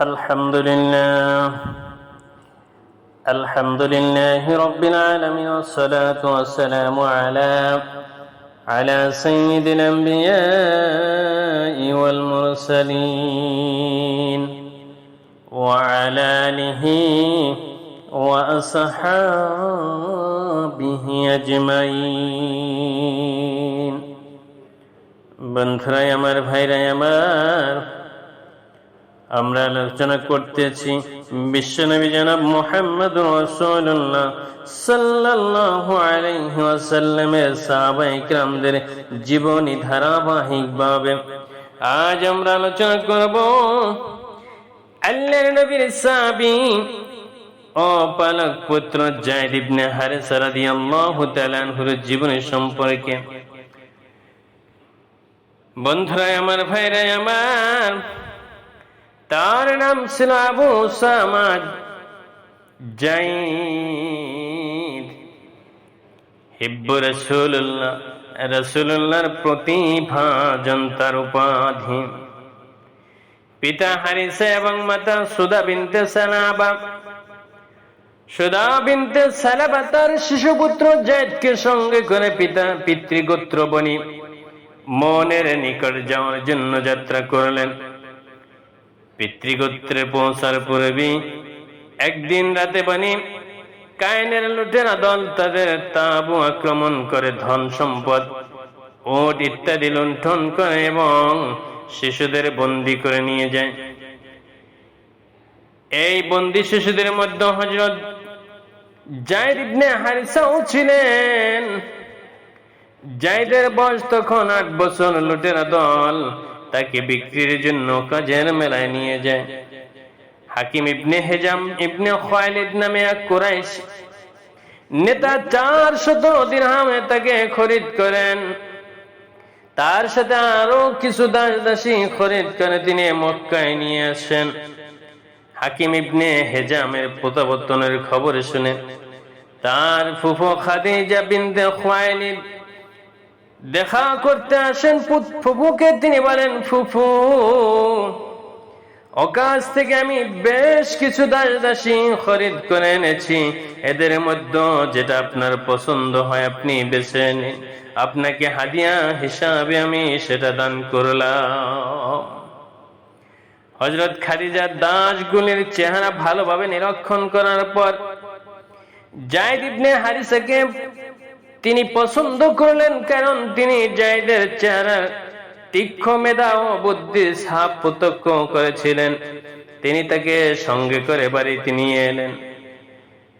الحمد لله الحمد لله رب العالمين والصلاة والسلام على على سيد الأنبياء والمرسلين وعلى آله وأصحابه أجمعين বন্ধুরাই আমার ভাইরাই আমার আমরা আলোচনা করতেছি বিশ্বনবী জনাব মোহাম্মদ রসুল্লাহ সাল্লাল্লাহু আলাইহি ওয়াসাল্লামের সাহাবা ইকরামদের জীবনী আজ আমরা আলোচনা করব আল্লাহর নবীর ও পালক পুত্র জায়দ ইবনে হারিসা রাদিয়াল্লাহু তাআলা আনহুর জীবনী সম্পর্কে। বন্ধুরা আমার ভাইরা আমার তার নাম ছিল আবু সামাদ জাইদ। হিব্বু রসুল্লাহ রসুল্লাহর প্রতিভা জনতার উপাধি। পিতা হারিসে এবং মাতা সুদা বিনতে সালাবা। সুদা বিনতে সালাবা তার শিশুপুত্র জায়দকে সঙ্গে করে পিতা, পিতৃগোত্র বনি মনের নিকট যাওয়ার জন্য যাত্রা করলেন। পিতৃগোত্রে পৌঁছার পূর্বে। একদিন রাতে বানি কায়নের লুটেরা দল তাদের তাবু আক্রমণ করে ধন সম্পদ, ওট ইত্যাদি লুণ্ঠন করে এবং শিশুদের বন্দি করে নিয়ে যায়। এই বন্দি শিশুদের মধ্যে হজরত হারিসাও ছিলেন। জায়দের বয়স তখন আট বছর, লুটেরা দল তাকে বিক্রির জন্য কাজের মেলায় নিয়ে যায়। হাকিম ইবনে হেজাম, ইবনে খালিদ নামে এক কুরাইশ নেতা চার শত দিরহামে তাকে খরিদ করেন। তার সাথে আরও কিছু দাস দাসী খরিদ করে তিনি মক্কায় নিয়ে আসেন। হাকিম ইবনে হেজামের প্রত্যাবর্তনের খবর শুনে তার ফুফু খাদিজা বিনতে খালিদ দেখা করতে আসেন ফুফুকে তিনি বলেন, ফুফু অকাশ থেকে আমি বেশ কিছু দাস দাসী খরিদ করে এনেছি। এদের মধ্যে যেটা আপনার পছন্দ হয় আপনি বেছে নিন। আপনাকে হাদিয়া হিসাবে আমি সেটা দান করলাম। হজরত খাদিজার দাসগুলির চেহারা ভালোভাবে নিরক্ষণ করার পর জায়দ ইবনে হারিসাকে তিনি পছন্দ করলেন কারণ তিনি জায়দের চেহারা তীক্ষ্ণ মেধা ও বুদ্ধি সাপ প্রত্যক্ষ করেছিলেন। তিনি তাকে সঙ্গে করে বাড়িতে নিয়ে এলেন।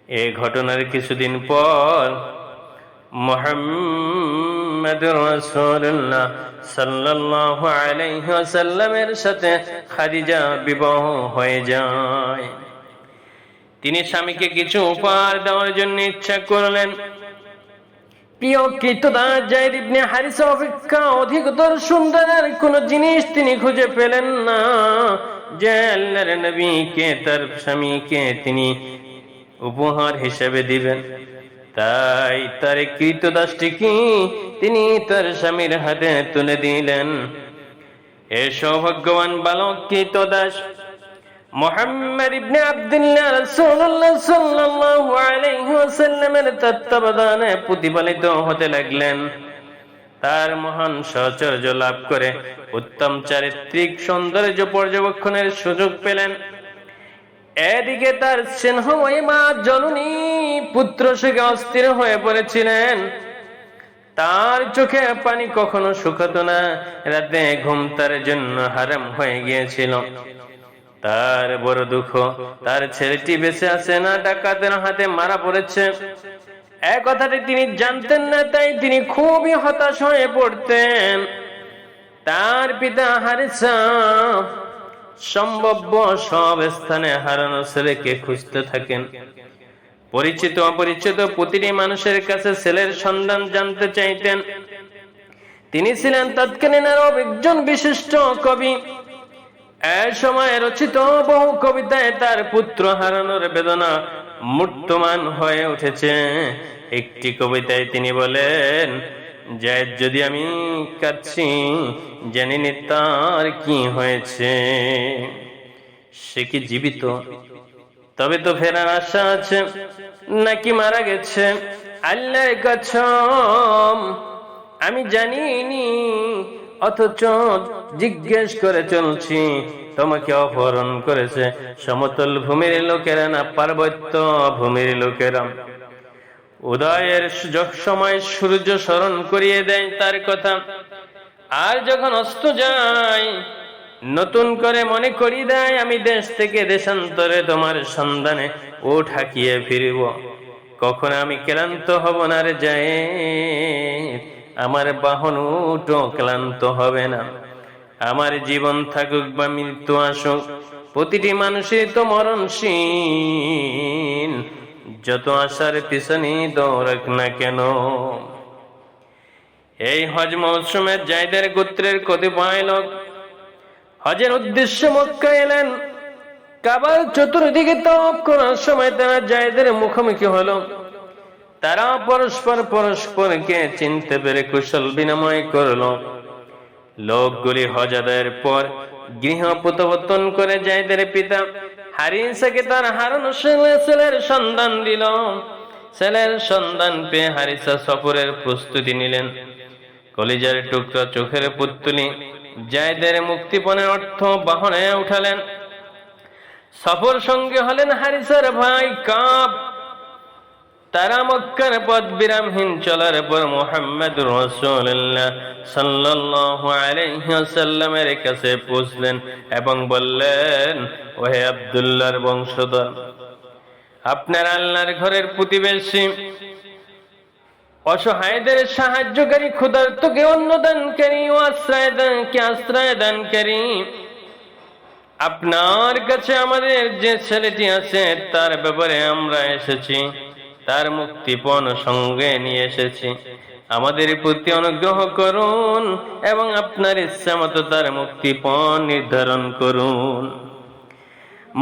এই ঘটনার কিছুদিন পর মোহাম্মদ সাথে খাদিজা বিবাহ হয়ে যায়। তিনি স্বামীকে কিছু উপহার দেওয়ার জন্য ইচ্ছা করলেন। প্রিয় অধিকতর সুন্দর আর কোন জিনিস তিনি খুঁজে পেলেন না। তার তিনি উপহার হিসেবে দিবেন। তাই তার কীর্তদাসটিকে তিনি তার স্বামীর হাতে তুলে দিলেন? এ সৌভাগ্যবান বালক কীর্তদাস মোহাম্মদ ইবনে আব্দুল্লাহ রাসূলুল্লাহ সাল্লাল্লাহু আলাইহি ওয়াসাল্লামের তত্ত্বাবধানে প্রতিপালিত হতে লাগলেন। তার মহান সহচর্য লাভ করে উত্তম চারিত্রিক সৌন্দর্য পর্যবেক্ষণের সুযোগ পেলেন। এদিকে তার স্নেহময়ী মা জননী পুত্র সুখে অস্থির হয়ে পড়েছিলেন। তার চোখে পানি কখনো শুকাতো না, রাতে ঘুম তার জন্য হারাম হয়ে গিয়েছিল। তার বড় দুঃখ, তার ছেলেটি বেঁচে আছে না, ডাকাতের হাতে মারা পড়েছে। এক কথাটি তিনি জানতেন না, তাই তিনি খুবই হতাশ হয়ে পড়তেন। তার পিতা সম্ভব্য সব স্থানে হারানো ছেলেকে খুঁজতে থাকেন। পরিচিত, অপরিচিত প্রতিটি মানুষের কাছে ছেলের সন্ধান জানতে চাইতেন। তিনি ছিলেন তৎকালীন আরব একজন বিশিষ্ট কবি। এক সময় রচিত বহু কবিতায় তার পুত্র হারানোর বেদনা মূর্তমান হয়ে উঠেছে। একটি কবিতায় তিনি বলেন যে যদি আমি কাঁদছি, জানি নে তার কি হয়েছে। সে কি জীবিত? তবে তো ফেরার আশা আছে, নাকি মারা গেছে। আল্লাহর কসম, আমি জানিনি অথচ জিজ্ঞেস করে চলছি, তোমাকে অপহরণ করেছে সমতল ভূমির লোকেরা না পার্বত্য ভূমির লোকেরা। উদয়ের সময় সূর্য স্মরণ করিয়ে দেয় তার কথা। আর যখন অস্ত যায়, নতুন করে মনে করি দেয়, আমি দেশ থেকে দেশান্তরে তোমার সন্ধানে ও ঠাকিয়ে ফিরিব। কখন আমি ক্লান্ত হব না রে যায় আমার বাহন উঠো, ক্লান্ত হবে না। আমার জীবন থাকুক বা মৃত্যু আসুক, প্রতিটি মানুষের তো মরণশীল। যত আশার পিছনে দৌড়াক না কেন? এই হজ মৌসুমের জায়দের গোত্রের কতিপয় লোক হজের উদ্দেশ্য মক্কা এলেন। কাবার চতুর্দিকে তপ করার সময় তারা জায়দের মুখোমুখি হলো। তারা পরস্পর পরস্পরকে চিনতে পেরে কুশল বিনিময় করল। লোকগুলি হজাদের পর গৃহ প্রত্যাবর্তন করে জায়দের পিতা হারিসাকে তার হারানো ছেলে- ছেলের সন্ধান দিল। ছেলের সন্ধান পেয়ে হারিসা সফরের প্রস্তুতি নিলেন। কলিজার টুকরা চোখের পুত্তুলি জায়দের মুক্তিপণের অর্থ বাহনে উঠালেন। সফর সঙ্গে হলেন হারিসার ভাই কাপ তারা মক্কার বিরামহীন চলার পর মোহাম্মদ রসুল্লাহ কাছে পৌঁছলেন এবং বললেন, ওহে আব্দুল্লাহর বংশধর, আপনার আল্লাহর ঘরের প্রতিবেশী অসহায়দের সাহায্যকারী ক্ষুধার্তকে অন্নদানকারী ও আশ্রয় দানকে আশ্রয় দানকারী আপনার কাছে আমাদের যে ছেলেটি আছে তার ব্যাপারে আমরা এসেছি। তার মুক্তিপণ সঙ্গে নিয়ে এসেছি। আমাদের প্রতি অনুগ্রহ করুন এবং আপনার ইচ্ছা মতো তার মুক্তিপণ নির্ধারণ করুন।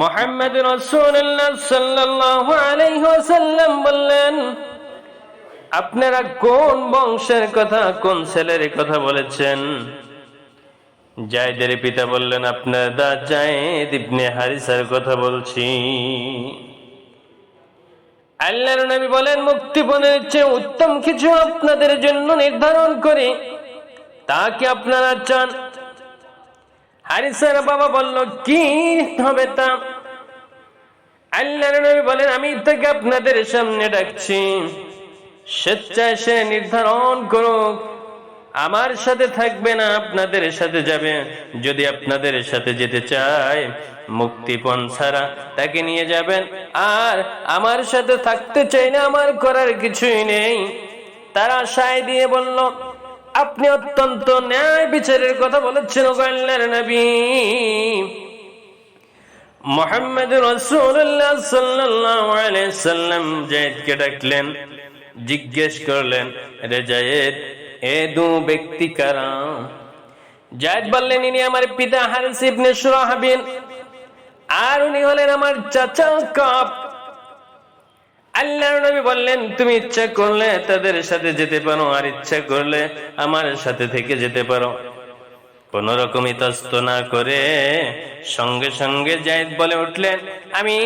মোহাম্মদ রসুল্লাহ সাল্লাল্লাহু আলাইহি ওয়াসাল্লাম বললেন, আপনারা কোন বংশের কথা, কোন ছেলের কথা বলেছেন? জায়দের পিতা বললেন, আপনার দা জায়দ ইবনে হারিসার কথা বলছি। আল্লাহর নবী বলেন মুক্তিপণের চেয়ে উত্তম কিছু আপনাদের জন্য নির্ধারণ করে। তা কি আপনারা চান? হারিসার বাবা বলল, কি হবে তা? আল্লাহর নবী বলেন, আমি তাকে আপনাদের সামনে ডাকছি। স্বেচ্ছায় সে নির্ধারণ করুক। আমার সাথে থাকবে না, আপনাদের সাথে যাবে। যদি আপনাদের সাথে যেতে চায়, মুক্তিপণ ছাড়া তাকে নিয়ে যাবেন। আর আমার সাথে থাকতে চাই না, আমার করার কিছুই নেই। তারা সায় দিয়ে বলল, আপনি অত্যন্ত ন্যায় বিচারের কথা বলেছেন আল্লাহর নবী। মোহাম্মদ রসুল্লাহ সাল্লাম ডাকলেন, জিজ্ঞেস করলেন, রে জায়েদ এ দু ব্যক্তি কারা? জায়েদ বললেন, ইনি আমার পিতা হারিস ইবনে সুরাহাবিন। আর উনি হলেন আমার চাচা কাপ আল্লাহর নবী বললেন, তুমি ইচ্ছা করলে তাদের সাথে যেতে পারো, আর ইচ্ছা করলে আমার সাথে থেকে যেতে পারো। কোন রকম ইতস্ত না করে সঙ্গে সঙ্গে জায়েদ বলে উঠলেন, আমি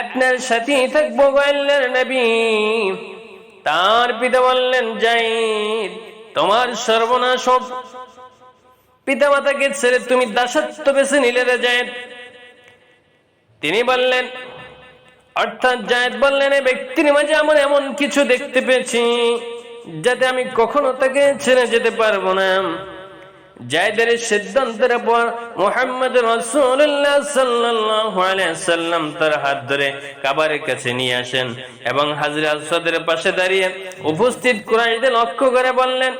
আপনার সাথেই থাকব আল্লাহর নবী। তার পিতা বললেন, জায়েদ তোমার সর্বনাশ পিতা মাতাকে ছেড়ে তুমি দাসত্ব বেছে নিলে রে জায়দ। তিনি বললেন, অর্থাৎ জায়দ বললেন ব্যক্তির মাঝে আমার এমন কিছু দেখতে পেয়েছি, যাতে আমি কখনো তাকে ছেড়ে যেতে পারব না। জায়দের সিদ্ধান্তের পর মোহাম্মদ রসুল্লাহ আলাইহি সাল্লাম তার হাত ধরে কাবারের কাছে নিয়ে আসেন এবং হাজরা আসাদের পাশে দাঁড়িয়ে উপস্থিত কুরাইশদের লক্ষ্য করে বললেন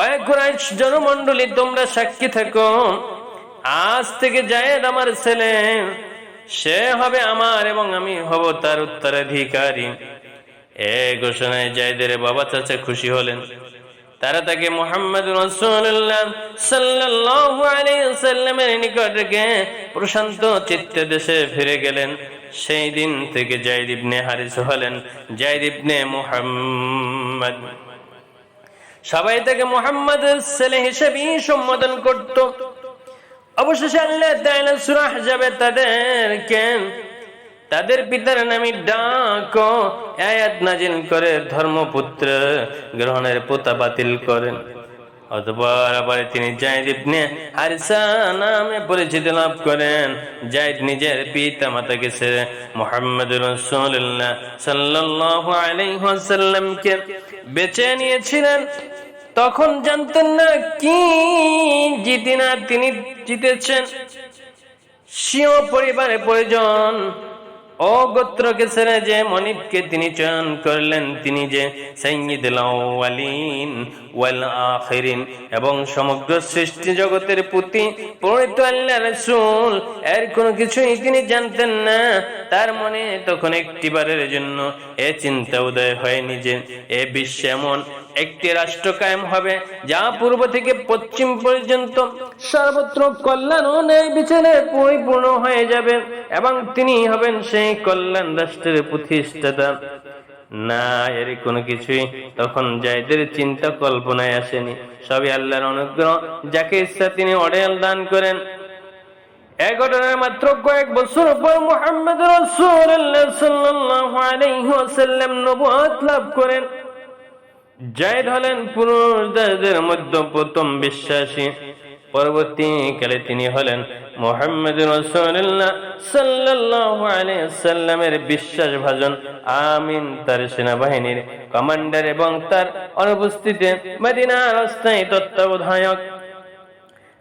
অয় কুরাইশ জনমণ্ডলী, তোমরা সাক্ষী থাকো। আজ থেকে জায়েদ আমার ছেলে, সে হবে আমার এবং আমি হব তার উত্তরাধিকারী। এ ঘোষণায় জায়দের বাবা চাচা খুশি হলেন। তারা তাকে মোহাম্মদ রসুল্লাহ সাল্লাল্লাহু আলাইহি সাল্লামের নিকট রেখে প্রশান্ত চিত্তে দেশে ফিরে গেলেন। সেই দিন থেকে জাইদ ইবনে হারিস হলেন জাইদ ইবনে মুহাম্মদ। সবাই তাকে মোহাম্মদের ছেলে হিসেবেই সম্বোধন করত। অবশেষে আল্লাহ তাআলা সূরা আহজাবে তাদেরকে তাদের পিতার নামে ডাক। আয়াত নাজিল করে ধর্মপুত্র গ্রহণের পোতা বাতিল করেন। অতপর আবার তিনি জায়দ ইবনে হারিসা নামে পরিচিতি লাভ করেন। জায়দ নিজের পিতা মাতাকে ছেড়ে মোহাম্মদ রাসূলুল্লাহ সাল্লাল্লাহু আলাইহি ওয়াসাল্লামকে বেছে নিয়েছিলেন। তখন জানতেন না কি জিতি না তিনি জিতেছেন। সিও পরিবারে প্রয়োজন ও গোত্রকে ছেড়ে যে মনিবকে তিনি চয়ন করলেন, তিনি যে ওয়াল আখিরিন এবং সমগ্র সৃষ্টি জগতের প্রতি প্রণীত আল্লাহ এর কোনো কিছুই তিনি জানতেন না। তার মনে তখন একটিবারের জন্য এ চিন্তা উদয় হয়নি যে এ বিশ্বে এমন একটি রাষ্ট্র কায়েম হবে, যা পূর্ব থেকে পশ্চিম পর্যন্ত সর্বত্র কল্যাণ ন্যায় বিচারে পরিপূর্ণ হয়ে যাবে, এবং তিনি হবেন সেই কল্যাণ রাষ্ট্রের প্রতিষ্ঠাতা। না, এর কোনো কিছুই তখন যাইদের চিন্তা কল্পনায় আসেনি। সবই আল্লাহর অনুগ্রহ, যাকে ইচ্ছা তিনি অডেল দান করেন। এক মাত্র কয়েক বছর পর জায়দ হলেন পুরুষদের মধ্যে প্রথম বিশ্বাসী। পরবর্তীকালে তিনি হলেন মোহাম্মদ রসুল্লাহ সাল্লাল্লাহু আলাইহি সাল্লামের বিশ্বাস ভাজন আমিন তার সেনাবাহিনীর কমান্ডার এবং তার অনুপস্থিতিতে মদিনার অস্থায়ী তত্ত্বাবধায়ক।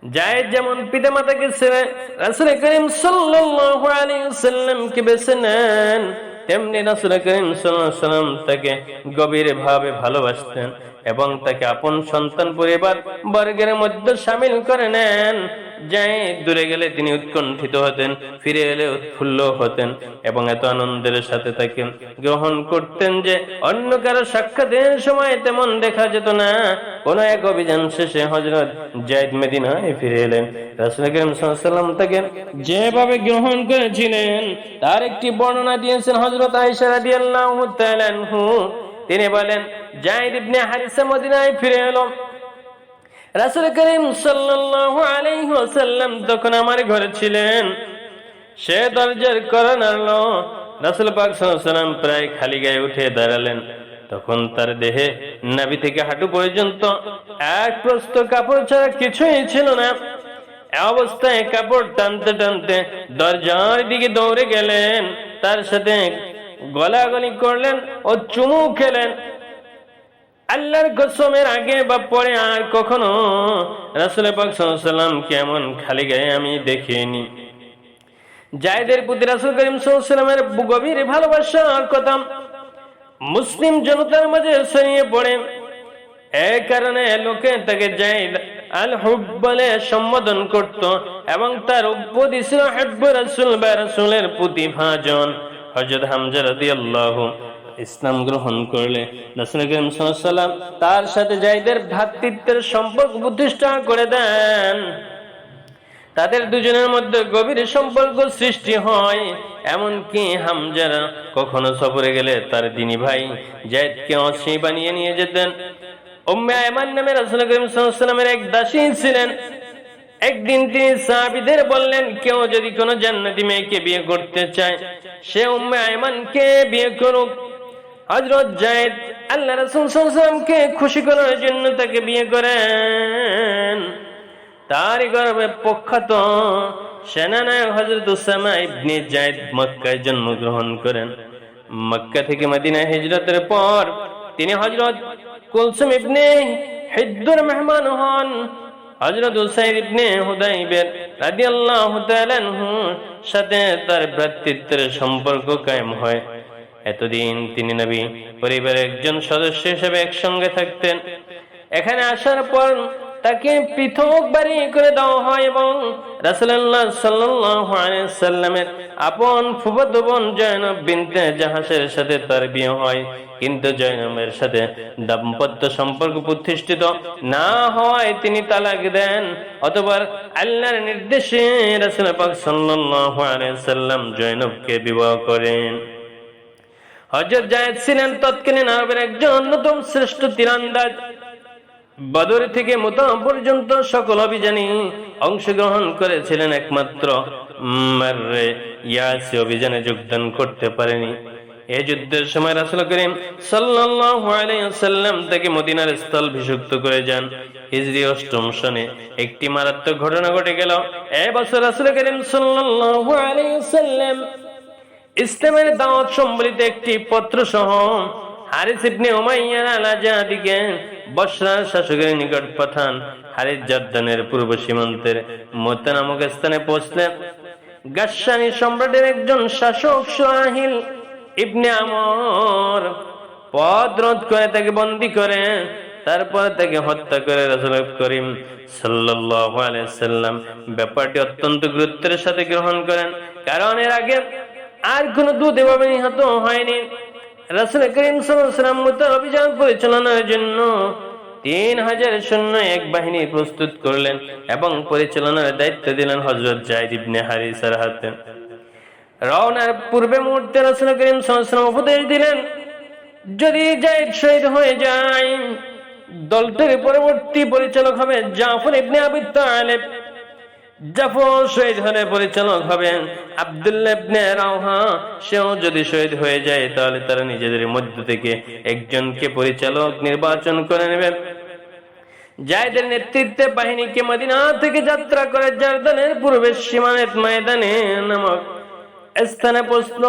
জায়েদ যেমন পিতা মাতাকে ছেড়ে রাসূল করিম সাল্লাল্লাহু আলাইহি সাল্লামকে বেছে নেন তেমনি রাসুল করিম সাল্লাম তাকে গভীর ভাবে ভালোবাসতেন। এবং তাকে আপন সন্তান পরিবার বর্গের মধ্যে সামিল করে নেন। যাই দূরে গেলে তিনি উৎকণ্ঠিত হতেন, ফিরে এলে উৎফুল্ল হতেন এবং এত আনন্দের সাথে তাকে গ্রহণ করতেন যে অন্য কারও সাক্ষাতের সময় তেমন দেখা যেত না। কোন এক অভিযান শেষে হজরত জায়দ মেদিনায় ফিরে এলেন। রাসূল তাকে যেভাবে গ্রহণ করেছিলেন, তার একটি বর্ণনা দিয়েছেন রাদিয়াল্লাহু তাআলা আনহু। তিনি বলেন জায়দ ইবনে হারিসা মদিনায় ফিরে এলো। রাসূল করিম সাল্লাল্লাহু আলাইহি ওয়াসাল্লাম তখন আমার ঘরে ছিলেন, সে দরজার করা রাসূল পাক প্রায় খালি গায়ে উঠে দাঁড়ালেন। তখন তার দেহে নাভি থেকে হাঁটু পর্যন্ত এক প্রস্ত কাপড় ছাড়া কিছুই ছিল না। অবস্থায় কাপড় টানতে টানতে দরজার দিকে দৌড়ে গেলেন। তার সাথে গলাগলি করলেন ও চুমু খেলেন। আল্লাহর কসমের আগে বা পরে আর কখনো রাসুল পাক সাল্লাম কেমন খালি গায়ে আমি দেখিনি। জায়দের প্রতি রাসুল করিম সাল্লামের গভীর ভালোবাসার কথা মুসলিম জনতার মাঝে ছড়িয়ে পড়ে। এ কারণে লোকে তাকে জাইদ আল হুব বলে সম্বোধন করত এবং তার উপদি ছিল হেব্ব রাসুল বা রাসুলের প্রতিভাজন। হজরত হামজা রাদিয়াল্লাহু ইসলাম গ্রহণ করলে রাসূল করিম সাল্লাল্লাহু তার সাথে জাইদের ভ্রাতৃত্বের সম্পর্ক প্রতিষ্ঠা করে দেন। তাদের দুজনের মধ্যে গভীর সম্পর্ক সৃষ্টি হয়। এমনকি হামজারা কখনো সফরে গেলে তার দিনী ভাই জায়দকে অশ্রী বানিয়ে নিয়ে যেতেন। উম্মে আয়মান নামে রাসূল করিম ওয়াসাল্লামের এক দাসী ছিলেন। একদিন তিনি সাহাবীদের বললেন, কেউ যদি কোনো জান্নাতি মেয়েকে বিয়ে করতে চায়, সে উম্মে আয়মানকে বিয়ে করুক। হযরত জায়েদ আল্লাহ রাসূল ওয়াসাল্লামকে খুশি করার জন্য তাকে বিয়ে করেন। তারই গর্বে প্রখ্যাত সেনানায়ক হযরত উসামা ইবনে জায়েদ মক্কায় জন্মগ্রহণ করেন। মক্কা থেকে মদিনা হিজরতের পর তিনি হযরত কুলসুম ইবনে হিদ্দুর মেহমান হন। হযরত উসাইদ ইবনে হুদাইবের রাদিয়াল্লাহু তাআলা সাথে তার ভ্রাতৃত্বের সম্পর্ক কায়েম হয়। এতদিন তিনি নবী পরিবারের একজন সদস্য হিসেবে একসঙ্গে থাকতেন। এখানে আসার পর তাকে পৃথক বাড়ি করে দেওয়া হয় এবং আলাইহি সাল্লামের আপন ফুফাতো বোন জয়নব বিনতে জাহাসের সাথে তার বিয়ে হয়। কিন্তু জয়নবের সাথে দাম্পত্য সম্পর্ক প্রতিষ্ঠিত না হওয়ায় তিনি তালাক দেন। অতবার আল্লাহর নির্দেশে রাসূল পাক আলাইহি সাল্লাম জয়নবকে বিবাহ করেন। হযরত জায়েদ ছিলেন তৎকালীন আরবের একজন অন্যতম শ্রেষ্ঠ তীরন্দাজ। বদর থেকে মোতা পর্যন্ত সকল অভিযানে অংশগ্রহণ করেছিলেন একমাত্র অভিযানে যোগদান করতে পারেনি। এই যুদ্ধের সময় রাসূল করিম ওয়াসাল্লাম তাকে মদিনার স্থল বিশুক্ত করে যান। হিজরি অষ্টম সনে একটি মারাত্মক ঘটনা ঘটে গেল। এ বছর রাসূল করিম আলাইহি ইসলামের দাওয়াত সম্বলিত একটি পত্র সহ ইবনে শাসকের পূর্ব স্থানে পৌঁছলেন। সম্রাটের একজন শাসক সোহাহিল ইবনে আমর পদ রোধ করে তাকে বন্দি করে, তারপর তাকে হত্যা করে রাসূল করিম সাল্লাম ব্যাপারটি অত্যন্ত গুরুত্বের সাথে গ্রহণ করেন। কারণ এর আগে আর কোন দুধ এভাবে নিহত হয়নি। রাসূল করিম আলাইহি অভিযান পরিচালনার জন্য তিন হাজার সৈন্য এক বাহিনী প্রস্তুত করলেন এবং পরিচালনার দায়িত্ব দিলেন হযরত জাইদ ইবনে হারিসার হাতে। রওনার পূর্বে মুহূর্তে রাসূল করিম সাল্লাল্লাহু উপদেশ দিলেন, যদি জাইদ শহীদ হয়ে যায়, দলটির পরবর্তী পরিচালক হবে জাফর ইবনে আবি তালেব। জাফর শহীদ হলে পরিচালক হবেন সেও যদি শহীদ হয়ে যায়, তাহলে তারা নিজেদের মধ্য থেকে একজনকে পরিচালক নির্বাচন করে নেবেন। জায়দের নেতৃত্বে বাহিনীকে মদিনা থেকে যাত্রা করে পূর্বে সীমানের ময়দানে নামক স্থানে পৌঁছল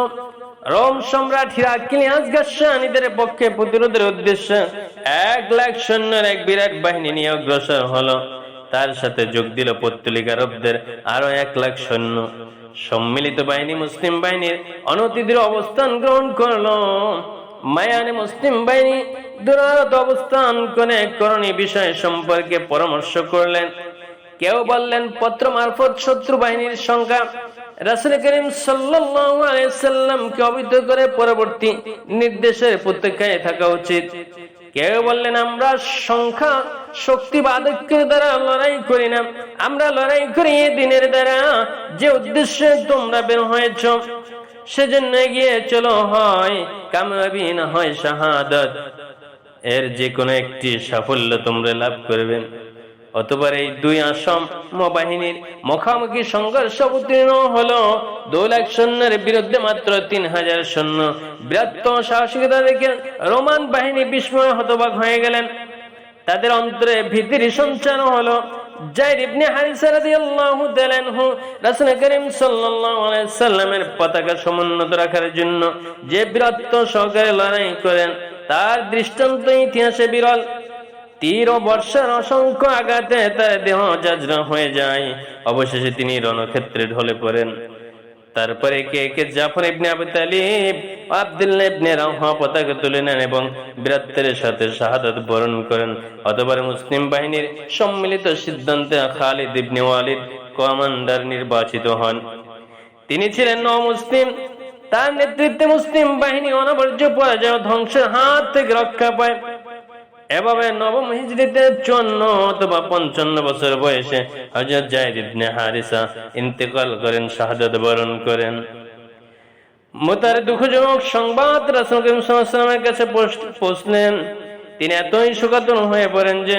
রোম সম্রাট হিরাক্লিয়াস পক্ষে প্রতিরোধের উদ্দেশ্যে এক লাখ সৈন্যের এক বিরাট বাহিনী নিয়ে অগ্রসর হলো। তার সাথে যোগ দিল পত্তলিক আরবদের আরও এক লাখ সৈন্য। সম্মিলিত বাহিনী মুসলিম বাহিনীর অনতিদূর অবস্থান গ্রহণ করল। মায়ানে মুসলিম বাহিনী দুরারত অবস্থান করে করণী বিষয় সম্পর্কে পরামর্শ করলেন। কেউ বললেন, পত্র মারফত শত্রু বাহিনীর সংখ্যা রাসূল করিম সাল্লামকে অবহিত করে পরবর্তী নির্দেশের প্রতীক্ষায় থাকা উচিত। কেউ বললেন, আমরা সংখ্যা শক্তি বা দ্বারা লড়াই করি না। আমরা লড়াই করি দিনের দ্বারা। যে উদ্দেশ্যে তোমরা বের হয়েছ, সেজন্য গিয়ে চলো, হয় কাময়াবি না হয় শাহাদ এর যে কোনো একটি সাফল্য তোমরা লাভ করবেন অতবার এই দুই আসাম বাহিনীর মুখামুখি সংঘর্ষ উত্তীর্ণ হলো। দু লাখ সৈন্যের বিরুদ্ধে মাত্র তিন হাজার সৈন্য। বৃহত্তম সাহসিকতা দেখে রোমান বাহিনী বিস্ময় হতবাক হয়ে গেলেন। তাদের অন্তরে ভীতির সঞ্চার হলো। হারিসা করিম সাল্লামের পতাকা সমুন্নত রাখার জন্য যে সহকারে লড়াই করেন, তার দৃষ্টান্ত ইতিহাসে বিরল। তীর বর্ষার অসংখ্য আঘাতে তার দেহ যাজরা হয়ে যায়। অবশেষে তিনি রণক্ষেত্রে ঢলে পড়েন। তারপরে কে কে? জাফর ইবনে আবু তালিব আব্দুল্লাহ ইবনে রাওহা পতাকা তুলে নেন এবং বীরত্বের সাথে শাহাদাত বরণ করেন। অতবার মুসলিম বাহিনীর সম্মিলিত সিদ্ধান্তে খালিদ ইবনে ওয়ালিদ কমান্ডার নির্বাচিত হন। তিনি ছিলেন ন মুসলিম তার নেতৃত্বে মুসলিম বাহিনী অনবর্য পরাজয় ধ্বংসের হাত থেকে রক্ষা পায়। এভাবে নবম হিজরিতে চুয়ান্ন অথবা পঞ্চান্ন বছর বয়সে হজরত জাহিদ ইবনে হারিসা ইন্তেকাল করেন, শাহাদাত বরণ করেন। মোতার দুঃখজনক সংবাদ রাসূল করিম সাল্লাল্লাহু কাছে পৌঁছলেন। তিনি এতই শোকাতুর হয়ে পড়েন যে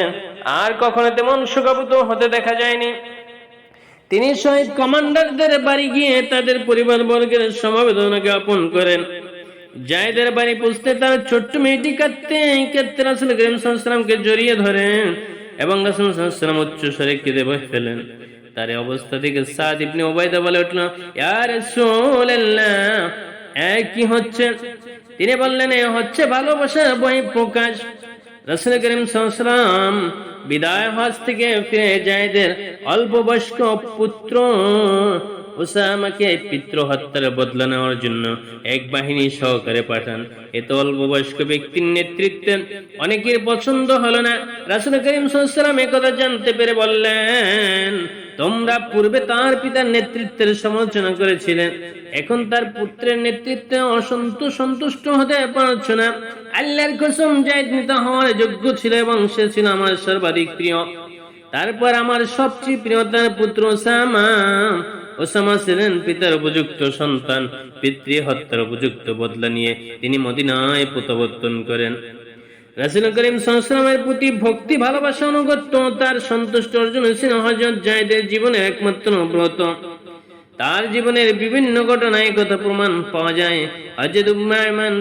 আর কখনো তেমন শোকাপুত হতে দেখা যায়নি। তিনি শহীদ কমান্ডারদের বাড়ি গিয়ে তাদের পরিবার বর্গের সমবেদনা জ্ঞাপন করেন। জায়দের বাড়ি পুষতে তার ছোট্ট মেয়েটি কাঁদতে কাঁদতে রাসুল করিম সাল্লামকে জড়িয়ে ধরেন এবং রাসুল সাল্লাম উচ্চ স্বরে কেঁদে বসে ফেলেন। তার অবস্থা থেকে সাদ ইবনে ওবাইদা বলে উঠল, ইয়া রাসূলুল্লাহ কি হচ্ছে? তিনি বললেন, এ হচ্ছে ভালোবাসার বই প্রকাশ রাসূল করিম সাল্লাম বিদায় হজ থেকে ফিরে জায়দের অল্প বয়স্ক পুত্র ওসামাকে পিতৃ হত্যার বদলা নেওয়ার জন্য এক বাহিনী সহকারে পাঠান। এত অল্প বয়স্ক ব্যক্তির নেতৃত্বে অনেকের পছন্দ হলো না। রাসুল করিম সাল্লাম একথা জানতে পেরে বললেন, তোমরা পূর্বে তার পিতার নেতৃত্বের সমালোচনা করেছিলেন এখন তার পুত্রের নেতৃত্বে অসন্তোষ সন্তুষ্ট হতে পারছ না। আল্লাহর কসম জায়দ নেতা হওয়ার যোগ্য ছিল এবং সে ছিল আমার সর্বাধিক প্রিয়। তারপর আমার সবচেয়ে প্রিয় তার পুত্র সামা ওসামা ছিলেন পিতার উপযুক্ত সন্তান পিতৃ হত্যার উপযুক্ত বদলা নিয়ে তিনি মদিনায় প্রত্যাবর্তন করেন। রাসুল করিম প্রতি ভক্তি, ভালোবাসা অনুগত্য তার সন্তুষ্ট অর্জন হজরত জায়দের একমাত্র ব্রত তার জীবনের বিভিন্ন ঘটনায় কথা প্রমাণ পাওয়া যায়। হজরত উম্মায়মান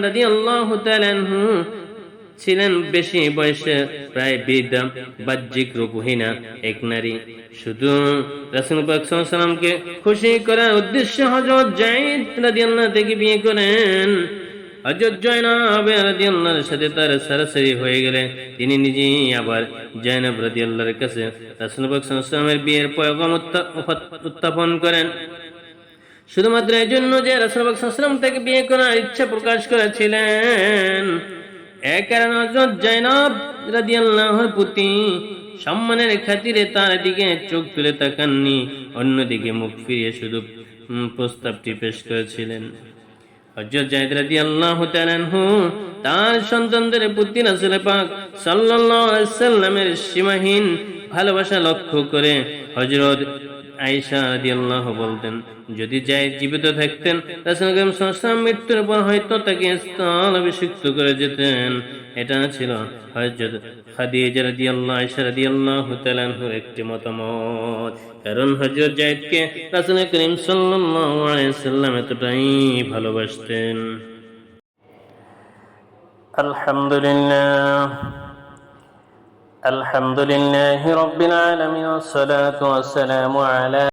ছিলেন বেশি বয়সে, প্রায় বৃদ্ধা, বাহ্যিক রূপহীনা এক নারী। শুধু রাসুল পাক সাল্লামকে খুশি করার উদ্দেশ্য হজরত জাইদ থেকে বিয়ে করেন। সরাসরি হয়ে তিনি নিজেই আবার কাছে রাসুল বিয়ের উত্থাপন করেন। শুধুমাত্র এই জন্য যে রাসুলবাক সাল্লাম তাকে বিয়ে করার ইচ্ছা প্রকাশ করেছিলেন। রাদিয়াল্লাহর সম্মানের খাতিরে তার দিকে চোখ তুলে তাকাননি, অন্যদিকে মুখ ফিরিয়ে শুধু প্রস্তাবটি পেশ করেছিলেন। তার সন্তানদের পাক সাল্লামের সীমাহীন ভালোবাসা লক্ষ্য করে হযরত বলতেন, যদি জায়েদ জীবিত থাকতেন মৃত্যুর পর হয়তো তাকে করে যেতেন। এটা ছিল খাদিজা একটি মতামত। কারণ হযরত জায়েদকে রাসূল করিম সাল্লাম এতটাই ভালোবাসতেন। আলহামদুলিল্লাহ। الحمد لله رب العالمين والصلاة والسلام على